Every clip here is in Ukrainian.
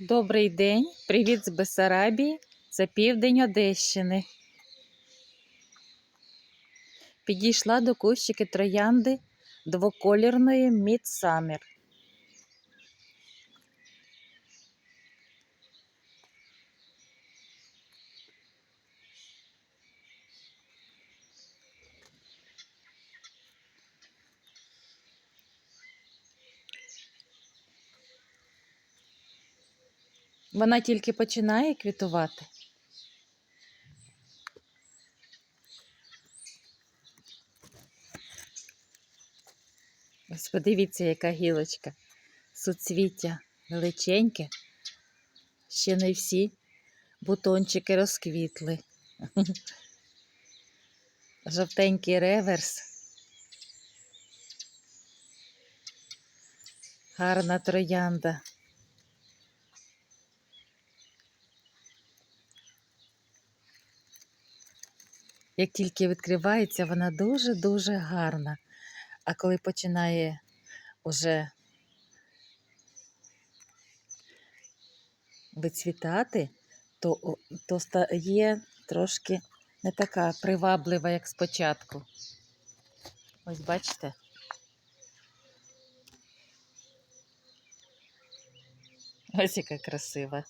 Добрий день, привіт з Бесарабії. Це південь Одещини. Підійшла до кущики троянди двоколірної Мідсамер. Вона тільки починає квітувати. Ось подивіться, яка гілочка. Суцвіття величеньке. Ще не всі бутончики розквітли. Жовтенький реверс. Гарна троянда. Як тільки відкривається, вона дуже-дуже гарна. А коли починає уже вицвітати, то, то стає трошки не така приваблива, як спочатку. Ось бачите? Ось яка красива.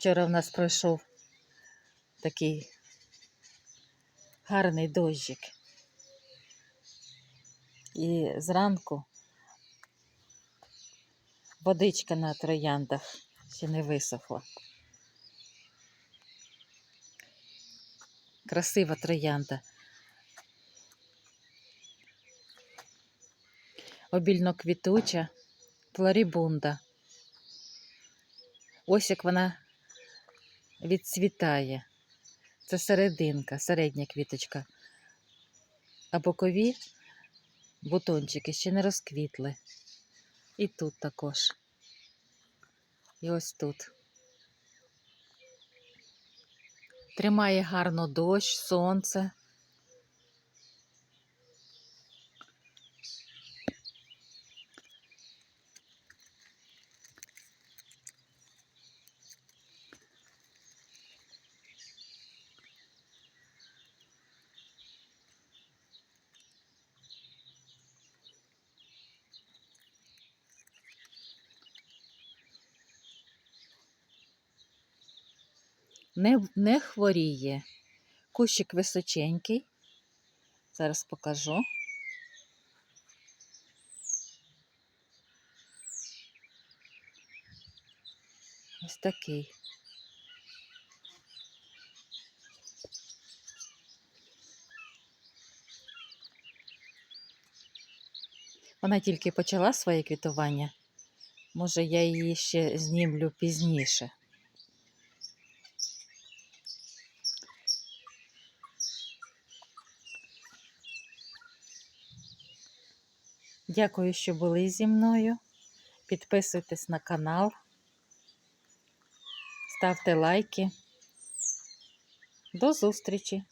Вчора в нас пройшов такий гарний дощик. І зранку водичка на трояндах ще не висохла. Красива троянда. Обільно квітуча флорібунда. Ось як вона відцвітає. Це серединка, середня квіточка. А бокові бутончики ще не розквітли. І тут також. І ось тут. Тримає гарно дощ, сонце. Не, не хворіє. Кущик височенький. Зараз покажу. Ось такий. Вона тільки почала своє квітування. Може, я її ще знімлю пізніше. Дякую, що були зі мною. Підписуйтесь на канал, ставте лайки. До зустрічі!